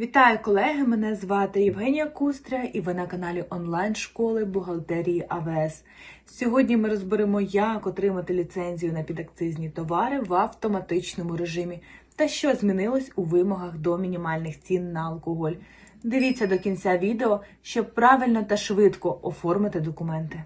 Вітаю колеги! Мене звати Євгенія Кустря і ви на каналі онлайн-школи бухгалтерії АВС. Сьогодні ми розберемо, як отримати ліцензію на підакцизні товари в автоматичному режимі та що змінилось у вимогах до мінімальних цін на алкоголь. Дивіться до кінця відео, щоб правильно та швидко оформити документи.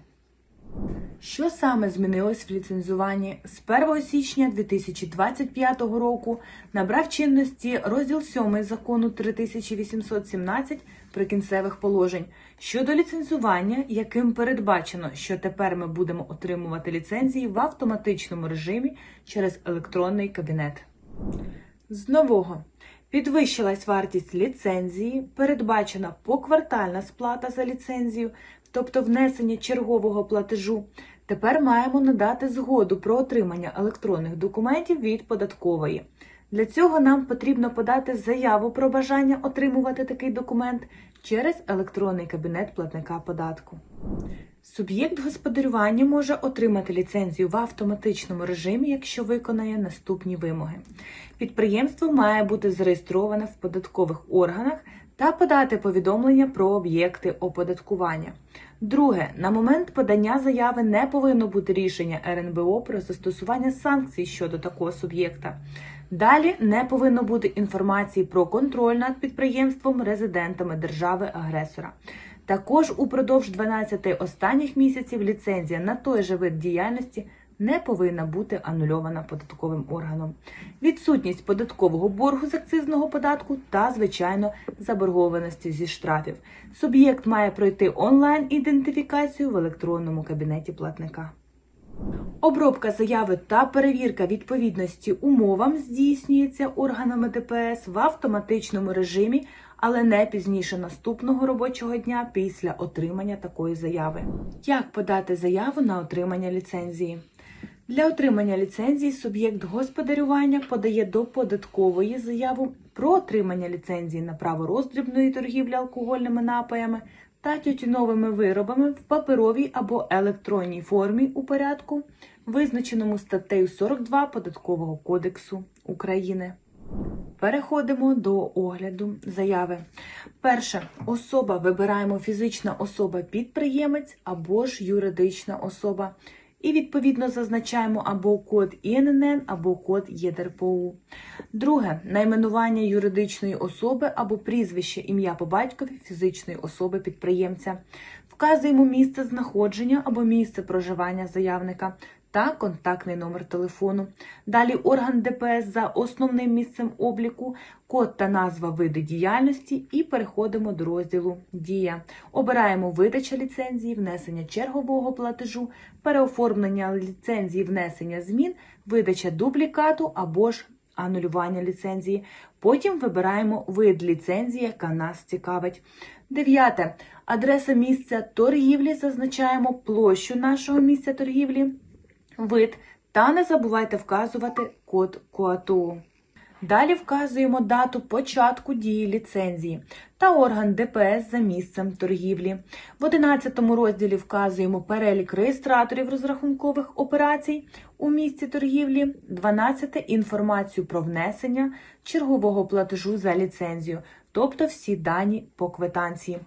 Що саме змінилось в ліцензуванні? З 1 січня 2025 року набрав чинності розділ 7 закону 3817 прикінцевих положень щодо ліцензування, яким передбачено, що тепер ми будемо отримувати ліцензії в автоматичному режимі через електронний кабінет. З нового підвищилась вартість ліцензії, передбачена поквартальна сплата за ліцензію, тобто внесення чергового платежу. Тепер маємо надати згоду про отримання електронних документів від податкової. Для цього нам потрібно подати заяву про бажання отримувати такий документ через електронний кабінет платника податку. Суб'єкт господарювання може отримати ліцензію в автоматичному режимі, якщо виконає наступні вимоги. Підприємство має бути зареєстроване в податкових органах та подати повідомлення про об'єкти оподаткування. Друге, на момент подання заяви не повинно бути рішення РНБО про застосування санкцій щодо такого суб'єкта. Далі не повинно бути інформації про контроль над підприємством резидентами держави-агресора. Також упродовж 12 останніх місяців ліцензія на той же вид діяльності не повинна бути анульована податковим органом. Відсутність податкового боргу з акцизного податку та, звичайно, заборгованості зі штрафів. Суб'єкт має пройти онлайн-ідентифікацію в електронному кабінеті платника. Обробка заяви та перевірка відповідності умовам здійснюється органами ДПС в автоматичному режимі, але не пізніше наступного робочого дня після отримання такої заяви. Як подати заяву на отримання ліцензії? Для отримання ліцензії суб'єкт господарювання подає до податкової заяву про отримання ліцензії на право роздрібної торгівлі алкогольними напоями та тютюновими виробами в паперовій або електронній формі у порядку, визначеному статтею 42 Податкового кодексу України. Переходимо до огляду заяви. Перше, особа вибираємо фізична особа-підприємець або ж юридична особа. І відповідно зазначаємо або код ІНН, або код ЄДРПУ. Друге найменування юридичної особи або прізвище ім'я по батькові фізичної особи підприємця. Вказуємо місце знаходження або місце проживання заявника та контактний номер телефону. Далі орган ДПС за основним місцем обліку, код та назва виду діяльності і переходимо до розділу Дія. Обираємо видача ліцензії, внесення чергового платежу, переоформлення ліцензії, внесення змін, видача дублікату або ж анулювання ліцензії. Потім вибираємо вид ліцензії, яка нас цікавить. Дев'яте. Адреса місця торгівлі. Зазначаємо площу нашого місця торгівлі вид та не забувайте вказувати код КОАТУ. Далі вказуємо дату початку дії ліцензії та орган ДПС за місцем торгівлі. В 11 розділі вказуємо перелік реєстраторів розрахункових операцій у місці торгівлі, 12 інформацію про внесення чергового платежу за ліцензію, тобто всі дані по квитанції.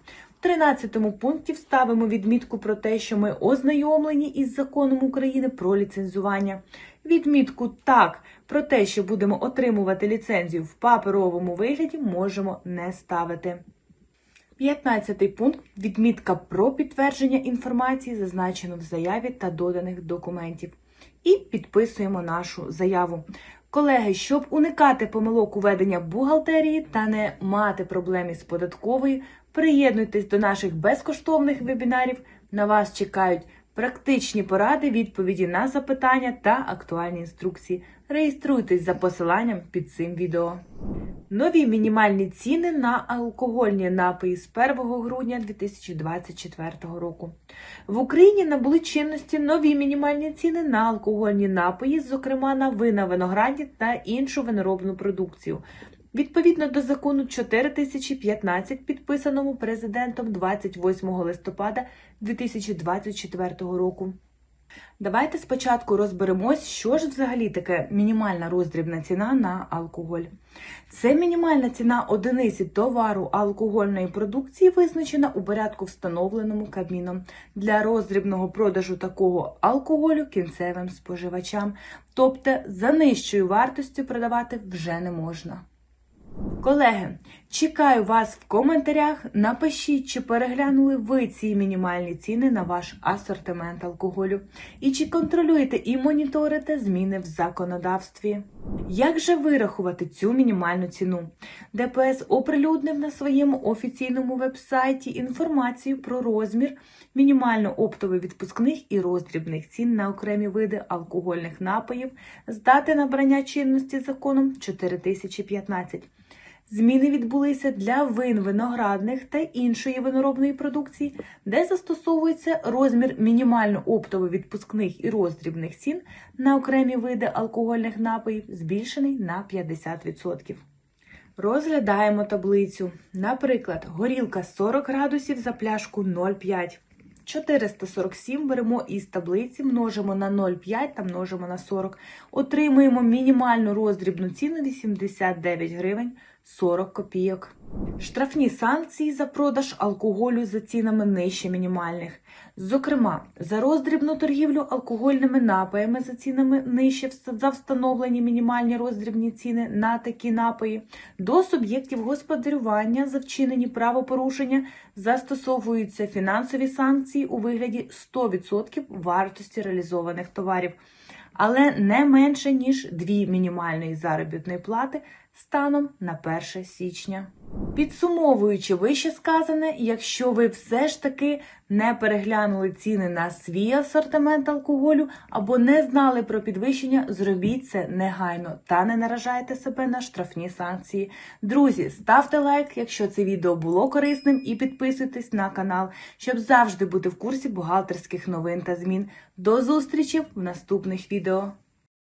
В 13 пункті вставимо відмітку про те, що ми ознайомлені із законом України про ліцензування. Відмітку так про те, що будемо отримувати ліцензію в паперовому вигляді, можемо не ставити. 15 пункт відмітка про підтвердження інформації, зазначено в заяві та доданих документів. І підписуємо нашу заяву. Колеги, щоб уникати помилок у ведення бухгалтерії та не мати проблем із податковою, приєднуйтесь до наших безкоштовних вебінарів. На вас чекають практичні поради, відповіді на запитання та актуальні інструкції. Реєструйтесь за посиланням під цим відео. Нові мінімальні ціни на алкогольні напої з 1 грудня 2024 року. В Україні набули чинності нові мінімальні ціни на алкогольні напої, зокрема на вина винограді та іншу виноробну продукцію. Відповідно до закону 4015, підписаному президентом 28 листопада 2024 року. Давайте спочатку розберемось, що ж взагалі таке мінімальна роздрібна ціна на алкоголь. Це мінімальна ціна одиниці товару алкогольної продукції визначена у порядку встановленому Кабміном для роздрібного продажу такого алкоголю кінцевим споживачам, тобто за нижчою вартостю продавати вже не можна. Колеги, чекаю вас в коментарях. Напишіть, чи переглянули ви ці мінімальні ціни на ваш асортимент алкоголю, і чи контролюєте і моніторите зміни в законодавстві. Як же вирахувати цю мінімальну ціну? ДПС оприлюднив на своєму офіційному вебсайті інформацію про розмір мінімально-оптових відпускних і роздрібних цін на окремі види алкогольних напоїв з дати набрання чинності законом 4015. Зміни відбулися для вин виноградних та іншої виноробної продукції, де застосовується розмір мінімально оптово відпускних і роздрібних цін на окремі види алкогольних напоїв, збільшений на 50%. Розглядаємо таблицю. Наприклад, горілка 40 градусів за пляшку 0,5. 447 беремо із таблиці, множимо на 0,5 та множимо на 40. Отримуємо мінімальну роздрібну ціну 89 гривень 40 копійок. Штрафні санкції за продаж алкоголю за цінами нижче мінімальних. Зокрема, за роздрібну торгівлю алкогольними напоями за цінами нижче за встановлені мінімальні роздрібні ціни на такі напої, до суб'єктів господарювання за вчинені правопорушення застосовуються фінансові санкції у вигляді 100% вартості реалізованих товарів, але не менше ніж дві мінімальної заробітної плати станом на 1 січня. Підсумовуючи вище сказане, якщо ви все ж таки не переглянули ціни на свій асортимент алкоголю або не знали про підвищення, зробіть це негайно та не наражайте себе на штрафні санкції. Друзі, ставте лайк, якщо це відео було корисним, і підписуйтесь на канал, щоб завжди бути в курсі бухгалтерських новин та змін. До зустрічі в наступних відео.